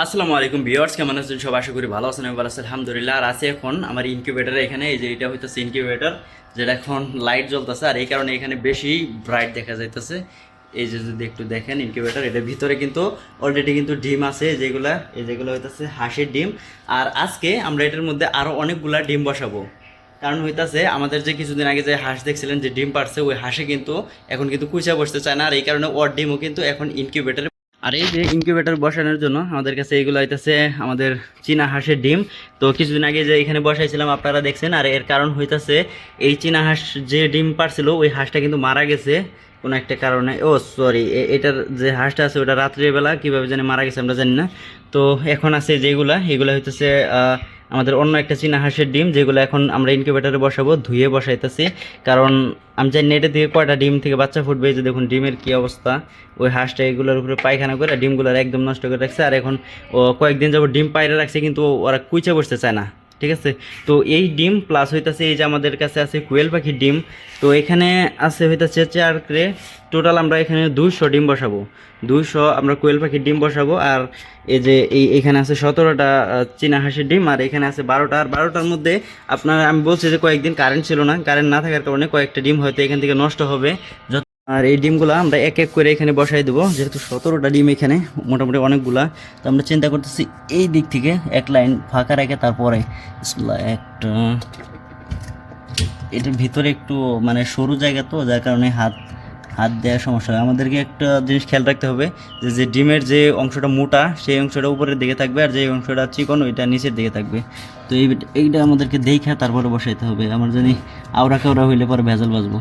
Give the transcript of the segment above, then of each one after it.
আসসালামু আলাইকুম ভিউয়ার্স, কেমন আছেন? সব আশা করি ভালো আছেন ভালো আছি আলহামদুলিল্লাহ, আর আছে এখন আমার ইনকিউবেটার এখানে এই যে এটা হইতেছে ইনকিউবেটার যেটা এখন লাইট জ্বলতেছে, আর এই কারণে এখানে বেশি ব্রাইট দেখা যাইতেছে। এই যে যদি একটু দেখেন ইনকিউবেটার এটার ভিতরে কিন্তু অলরেডি কিন্তু ডিম আছে, যেগুলা, এই যেগুলো হইতেছে হাঁসের ডিম। আর আজকে আমরা এটার মধ্যে আরও অনেকগুলা ডিম বসাবো। কারণ হইতাছে, আমাদের যে কিছুদিন আগে যে হাঁস দেখছিলেন যে ডিম পারছে ওই হাঁসে কিন্তু এখন কিন্তু কুচা বসতে চায় না, আর এই কারণে ওর ডিমও কিন্তু এখন ইনকিউবেটারে আর এই যে ইনকিউবেটর বসানোর জন্য আমাদের কাছে এইগুলো হইতেছে আমাদের চীনা হাঁসের ডিম। তো কিছুদিন আগে যে এখানে বসাইছিলাম, আপনারা দেখছেন, আর এর কারণ হইতেছে এই চীনা হাঁস যে ডিম পারছিল, ওই হাঁসটা কিন্তু মারা গেছে কোনো একটা কারণে। ও সরি এটার যে হাঁসটা আছে, ওটা রাত্রিবেলা কীভাবে জানি মারা গেছে, আমরা জানি না। তো এখন আছে যেগুলা, এগুলো হইতেছে আমাদের অন্য একটা চীনা হাঁসের ডিম, যেগুলো এখন আমরা ইনকিউবেটারে বসাবো, ধুয়ে বসাইতেছি। কারণ আমি চাই নেটে দিয়ে কয়টা ডিম থেকে বাচ্চা ফুটবে যে দেখুন ডিমের কি অবস্থা। ওই হাঁসটা এগুলোর উপরে পায়খানা করে ডিমগুলোর একদম নষ্ট করে রাখছে। আর এখন কয়েকদিন যাব ডিম পায়রা রাখছে, কিন্তু ওরা কুইচে বসতে চায় না। ঠিক আছে? তো এই ডিম প্লাস হইতাছে এই যে আমাদের কাছে আছে কুয়েল পাখির ডিম, তো এখানে আছে হইতাছে চার ক্রে টোটাল আমরা এখানে দুইশো ডিম বসাবো। দুইশো আমরা কোয়েল পাখির ডিম বসাবো আর এই যে এই এখানে আছে সতেরোটা চীনা হাঁসের ডিম আর এখানে আছে বারোটা। আর বারোটার মধ্যে আপনার আমি বলছি যে কয়েকদিন কারেন্ট ছিল না কারেন্ট না থাকার কারণে কয়েকটা ডিম হয়তো এখান থেকে নষ্ট হবে। আর এই ডিমগুলো আমরা এক এক করে এখানে বসাই দেবো। যেহেতু সতেরোটা ডিম এখানে, মোটামুটি অনেকগুলা। তো আমরা চিন্তা করতেছি, এই দিক থেকে এক লাইন ফাঁকা রেখে তারপরে একটা এটার ভিতরে একটু মানে সরু জায়গা তো, যার কারণে হাত হাত দেওয়ার সমস্যা হয়। আমাদেরকে একটা জিনিস খেয়াল রাখতে হবে যে যে ডিমের যে অংশটা মোটা, সেই অংশটা উপরের দিকে থাকবে আর যে অংশটা চিকন, ওইটা নিচের দিকে থাকবে। তো এই এইটা আমাদেরকে দেখে তারপরে বসাইতে হবে। আমার জানি আওড়া কাউরা হইলে পরে ভেজাল বাজবো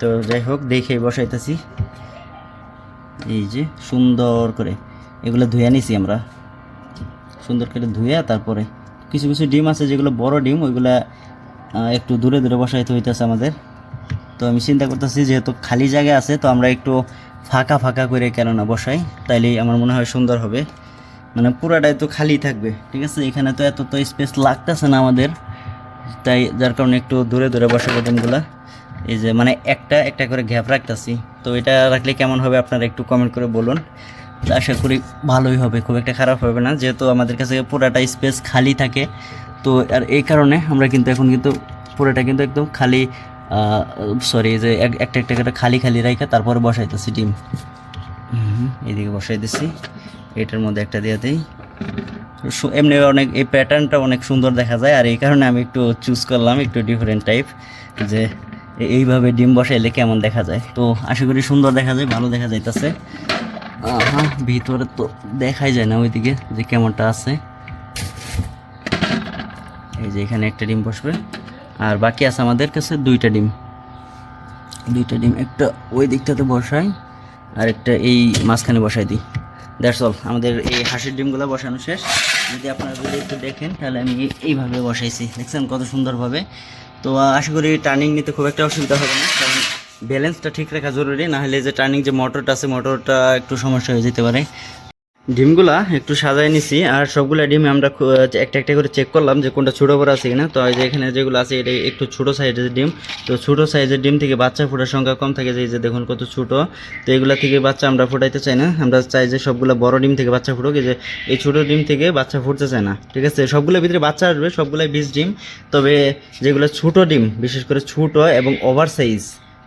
তো যাই হোক, দেখে বসাইতেছি। এই যে সুন্দর করে এগুলো ধুয়ে নিছি আমরা। সুন্দর করে ধুয়ে তারপরে কিছু কিছু ডিম আছে, যেগুলো বড় ডিম, ওইগুলা একটু দূরে দূরে বসাইতে হইতেছে আমাদের। তো আমি চিন্তা করতেছি, যেহেতু খালি জায়গা আছে, তো আমরা একটু ফাঁকা ফাঁকা করে কেননা বসাই, তাইলেই আমার মনে হয় সুন্দর হবে। মানে পুরাটাই তো খালি থাকবে, ঠিক আছে? এখানে তো এত তো স্পেস লাগতেছে না আমাদের, তাই যার কারণে একটু দূরে দূরে বসাবো ডিমগুলা। এই যে মানে একটা একটা করে গ্যাপ রাখতেছি। তো এটা রাখলে কেমন হবে আপনারা একটু কমেন্ট করে বলুন। আশা করি ভালোই হবে খুব একটা খারাপ হবে না। যেহেতু আমাদের কাছে পুরাটা স্পেস খালি থাকে তো আর এই কারণে আমরা কিন্তু এখন কিন্তু পুরোটা কিন্তু একদম খালি সরি যে এক- একটা একটা করে খালি খালি রাখা তারপরে বসাইতেছি ডিম। হুম, এইদিকে বসাই দিছি। এটার মধ্যে একটা দিয়ে দিই। এমনি অনেক এই প্যাটার্নটা অনেক সুন্দর দেখা যায়। আর এই কারণে আমি একটু চুজ করলাম একটু ডিফারেন্ট টাইপ যে এইভাবে ডিম বসাইলে কেমন দেখা যায়? তো আশা করি সুন্দর দেখা যায়, ভালো দেখা যাইতেছে। হ্যাঁ ভিতরে তো দেখাই যায় না ওইদিকে যে কেমনটা আছে। এই যে এখানে একটা ডিম বসবে। আর বাকি আছে আমাদের কাছে দুইটা ডিম। দুইটা ডিম, একটা ওই দিকটাতে বসাই, আর একটা এই মাঝখানে বসাই দিই। দ্যাটস অল আমাদের এই হাঁসের ডিমগুলো বসানো শেষ। যদি আপনারা যদি একটু দেখেন, তাহলে আমি এই- এইভাবে বসাইছি। দেখছেন কত সুন্দরভাবে তো আশা করি টার্নিং নিতে খুব একটা অসুবিধা হবে না, কারণ ব্যালেন্সটা ঠিক রাখা জরুরি না হলে যে টার্নিং যে মোটরটা আছে মোটরটা একটু সমস্যা হয়ে যেতে পারে। ডিমগুলা একটু সাজায় নিছি, আর সবগুলা ডিম আমরা একটা একটা করে চেক করলাম যে কোনটা ছোটো বড় আছে কিনা। তো যে এখানে যেগুলো আছে, এটা একটু ছোটো সাইজের ডিম। তো ছোটো সাইজের ডিম থেকে বাচ্চা ফোটার সংখ্যা কম থাকে যে দেখুন কত ছোটো। তো এগুলা থেকে বাচ্চা আমরা ফোটাইতে চাই না। আমরা চাই যে সবগুলো বড় ডিম থেকে বাচ্চা ফুটুক যে এই ছোটো ডিম থেকে বাচ্চা ফুটতে চায় না। ঠিক আছে? সবগুলোর ভিতরে বাচ্চা আসবে, সবগুলাই বীজ ডিম। তবে যেগুলো ছোটো ডিম, বিশেষ করে ছোটো এবং ওভার সাইজ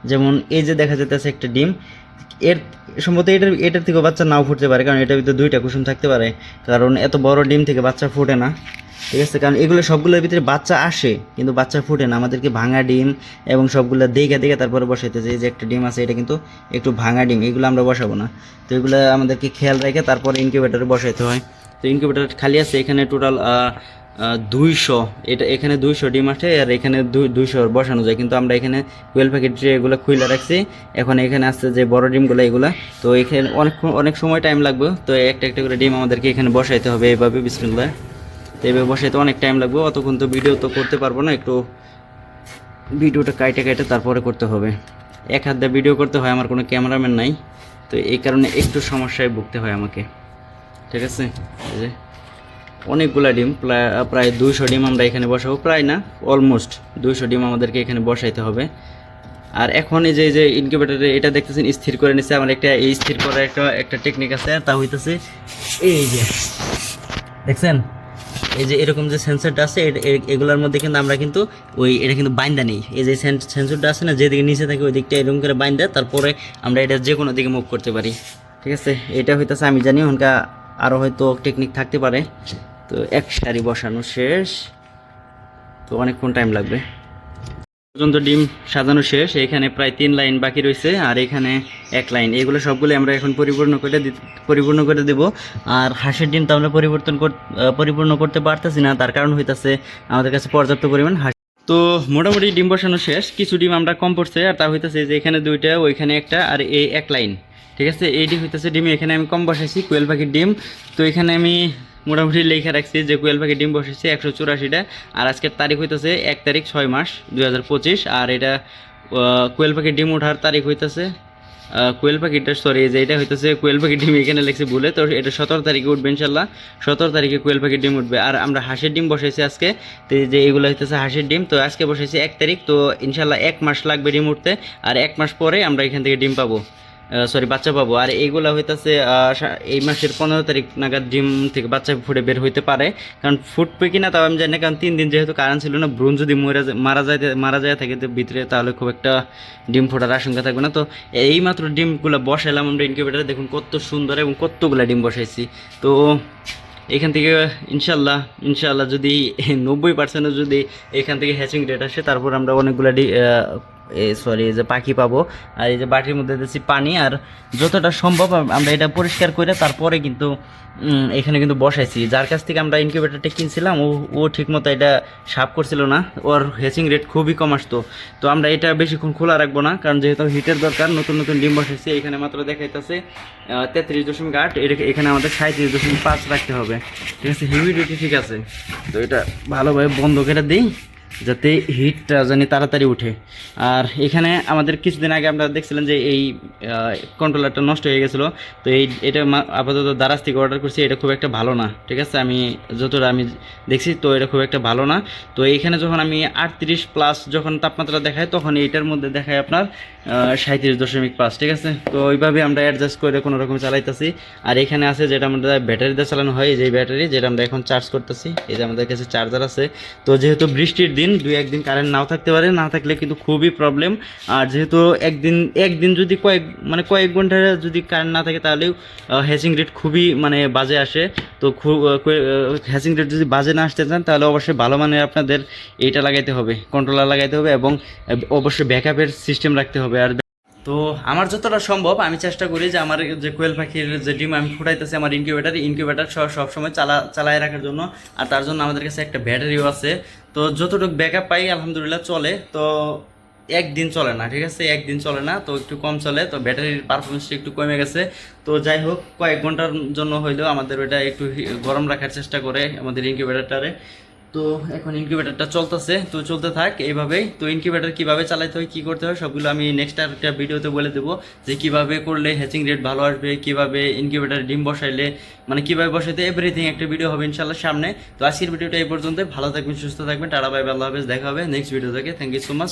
যেমন এই যে দেখা যেতেছে একটা ডিম, এর সম্ভবত এটার এটার থেকেও বাচ্চা নাও ফুটতে পারে, কারণ এটার ভিতরে দুইটা কুসুম থাকতে পারে। কারণ এত বড় ডিম থেকে বাচ্চা ফুটে না, ঠিক আছে? কারণ এগুলো সবগুলোর ভিতরে বাচ্চা আসে, কিন্তু বাচ্চা ফুটে না। আমাদেরকে ভাঙা ডিম এবং সবগুলো দেখে দেখে তারপরে বসাইতেছে এই যে একটা ডিম আছে, এটা কিন্তু একটু ভাঙা ডিম, এগুলো আমরা বসাবো না। তো এগুলো আমাদেরকে খেয়াল রেখে তারপরে ইনকিউবেটারে বসাইতে হয়। তো ইনকিউবেটার খালি আছে, এখানে টোটাল দুইশো। এটা এখানে দুইশো ডিম আছে আর এখানে দুই দুইশো বসানো যায়। কিন্তু আমরা এখানে কোয়েল প্যাকেট এগুলো খুলে রাখছি। এখন এখানে আসছে যে বড় ডিমগুলো এগুলো। তো এখানে অনেক অনেক সময় টাইম লাগবে। তো একটা একটা করে ডিম আমাদেরকে এখানে বসাইতে হবে এইভাবে বিসমিল্লাহ। তো এইভাবে বসাইতে অনেক টাইম লাগবে। অতক্ষণ তো ভিডিও তো করতে পারব না। একটু ভিডিওটা কাইটে কাইটে তারপরে করতে হবে। এক হাত দিয়ে ভিডিও করতে হয়, আমার কোনো ক্যামেরাম্যান নাই। তো এই কারণে একটু সমস্যায় ভুগতে হয় আমাকে। ঠিক আছে? অনেকগুলা ডিম, প্রায় দুইশো ডিম আমরা এখানে বসাবো। প্রায় না অলমোস্ট দুইশো ডিম আমাদেরকে এখানে বসাইতে হবে। আর এখন এই যে যে ইনকিউবেটারে এটা দেখতেছেন, স্থির করে নিচ্ছে আমার একটা, এই স্থির করার একটা একটা টেকনিক আছে, তা হইতেছে এই যে, দেখছেন? এই যে এরকম যে সেন্সরটা আছে এগুলোর মধ্যে কিন্তু আমরা কিন্তু ওই, এটা কিন্তু বাইন্দা নেই। এই যে সেন্সরটা আছে না, যেদিকে নিচে থাকে ওই দিকটা এরকম করে বাইন্দা তারপরে আমরা এটা যে কোনো দিকে মুভ করতে পারি। ঠিক আছে? এটা হইতেছে, আমি জানি ওখানকা আরও হয়তো টেকনিক থাকতে পারে। তো এক সারি বসানো শেষ। তো অনেকক্ষণ টাইম লাগবে। পর্যন্ত ডিম সাজানো শেষ। এখানে প্রায় তিন লাইন বাকি রয়েছে আর এখানে এক লাইন। এগুলো সবগুলো আমরা এখন পরিপূর্ণ করে পরিপূর্ণ করে দেব। আর হাঁসের ডিম তো আমরা পরিবর্তন পরিপূর্ণ করতে পারতেছি না। তার কারণ হইতাছে আমাদের কাছে পর্যাপ্ত পরিমাণ হাঁস। তো মোটামুটি ডিম বসানো শেষ। কিছু ডিম আমরা কম পড়ছে আর তা হইতেছে যে এখানে দুইটা, ওইখানে একটা আর এই এক লাইন। ঠিক আছে? এই ডিম হইতেছে ডিম। এখানে আমি কম বসাইছি, কোয়েল পাখির ডিম। তো এখানে আমি মোটামুটি লেখা রাখছি যে কোয়েল পাখির ডিম বসেছে একশো চুরাশিটা। আর আজকের তারিখ হইতেছে এক তারিখ ছয় মাস দুই হাজার পঁচিশ। আর এটা কোয়েল পাখির ডিম ওঠার তারিখ হইতেছে কোয়েল পাখিটা সরি যে এটা হইতেছে কোয়েল পাখির ডিম, এখানে লেখছে ভুলে, তো এটা সতেরো তারিখে উঠবে ইনশাল্লাহ। সতেরো তারিখে কোয়েল পাখির ডিম উঠবে। আর আমরা হাঁসের ডিম বসাইছি আজকে, তো যে এগুলো হইতেছে হাঁসের ডিম, তো আজকে বসাইছি এক তারিখ, তো ইনশাল্লাহ এক মাস লাগবে ডিম উঠতে। আর এক মাস পরে আমরা এখান থেকে ডিম পাবো। সরি বাচ্চা পাবো। আর এইগুলা হইতাছে এই মাসের পনেরো তারিখ নাগাদ ডিম থেকে বাচ্চা ফুটে বের হইতে পারে। কারণ ফুটবে কিনা তাও আমি জানি না, কারণ তিন দিন যেহেতু কারেন্ট ছিল না, ভ্রূণ যদি মরে মারা যায় মারা যায় থাকে, তো ভিতরে তাহলে খুব একটা ডিম ফোটার আশঙ্কা থাকবে না। তো এই মাত্র ডিমগুলো বসাইলাম আমরা ইনকিউবেটারে দেখুন কত সুন্দর এবং কতগুলা ডিম বসাইছি। তো এখান থেকে ইনশাল্লাহ ইনশাল্লাহ যদি নব্বই পার্সেন্টও যদি এখান থেকে হ্যাচিং রেট আসে, তারপর আমরা অনেকগুলো সরি যে পাখি পাবো। আর এই যে বাটির মধ্যে দিচ্ছি পানি, আর যতটা সম্ভব আমরা এটা পরিষ্কার করে তারপরে কিন্তু এখানে কিন্তু বসাইছি। যার কাছ থেকে আমরা ইনকিউবেটারটা কিনছিলাম, ও ও ঠিকমতো এটা সাফ করছিল না। ওর হ্যাচিং রেট খুবই কম আসতো। তো আমরা এটা বেশিক্ষণ খোলা রাখব না, কারণ যেহেতু হিটের দরকার, নতুন নতুন ডিম বসাইছি, এখানে মাত্র দেখাইতেছে তেত্রিশ দশমিক আট এখানে আমাদের সাঁত্রিশ দশমিক পাঁচ রাখতে হবে। ঠিক আছে হিউমিডিটি ঠিক আছে। তো এটা ভালোভাবে বন্ধ করে দিই। যাতে হিটটা জানি তাড়াতাড়ি উঠে। আর এখানে আমাদের কিছুদিন আগে আমরা দেখছিলাম যে এই কন্ট্রোলারটা নষ্ট হয়ে গেছিল। তো এই, এটা আপাতত দারাজ থেকে অর্ডার করছি, এটা খুব একটা ভালো না, ঠিক আছে? আমি যতটা আমি দেখছি, তো এটা খুব একটা ভালো না। তো এইখানে যখন আমি আটত্রিশ প্লাস যখন তাপমাত্রা দেখায় তখন এইটার মধ্যে দেখায় আপনার সাঁত্রিশ দশমিক পাঁচ, ঠিক আছে? তো ওইভাবে আমরা অ্যাডজাস্ট করে কোনো রকম চালাইতেছি। আর এখানে আছে যেটা আমাদের ব্যাটারিতে চালানো হয়, যে ব্যাটারি যেটা আমরা এখন চার্জ করতেছি, এই যে আমাদের কাছে চার্জার আছে। তো যেহেতু বৃষ্টির দিন দুই একদিন কারেন্ট নাও থাকতে পারে, না থাকলে কিন্তু খুবই প্রবলেম আর যেহেতু একদিন একদিন যদি কয়েক মানে কয়েক ঘণ্টা যদি কারেন্ট না থাকে তাহলেও হ্যাচিং রেট খুবই মানে বাজে আসে। তো খুব হ্যাচিং রেট যদি বাজে না আসতে চান, তাহলে অবশ্যই ভালো মানের আপনাদের এটা লাগাইতে হবে কন্ট্রোলার লাগাইতে হবে এবং অবশ্যই ব্যাকআপের সিস্টেম রাখতে হবে। আর তো আমার যতটা সম্ভব, আমি চেষ্টা করি যে আমার যে কোয়েল পাখির যে ডিম আমি ফুটাইতেছি আমার ইনকিউবেটার ইনকিউবেটার সব সবসময় চালা, চালায় রাখার জন্য। আর তার জন্য আমাদের কাছে একটা ব্যাটারিও আছে। তো যতটুকু ব্যাকআপ পাই, আলহামদুলিল্লাহ চলে। তো একদিন চলে না, ঠিক আছে? একদিন চলে না, তো একটু কম চলে। তো ব্যাটারির পারফরমেন্সটা একটু কমে গেছে। তো যাই হোক, কয়েক ঘণ্টার জন্য হইলেও আমাদের ওটা একটু গরম রাখার চেষ্টা করে আমাদের ইনকিউবেটারটারে তো এখন ইনকিউবেটারটা চলতেছে। তো চলতে থাক, এইভাবেই। তো ইনকিউবেটার কীভাবে চালাইতে হয়, কি করতে হয়, সবগুলো আমি নেক্সট একটা ভিডিওতে বলে দেবো, যে কীভাবে করলে হ্যাচিং রেট ভালো আসবে, কীভাবে ইনকিউবেটার ডিম বসাইলে মানে কীভাবে বসাইতে এভরিথিং একটা ভিডিও হবে ইনশাল্লাহ সামনে। তো আজকের ভিডিওটা এই পর্যন্ত ভালো থাকবেন, সুস্থ থাকবেন। টাটা বাই ভালো হবে দেখা হবে নেক্সট ভিডিও থেকে থ্যাংক ইউ সো মাচ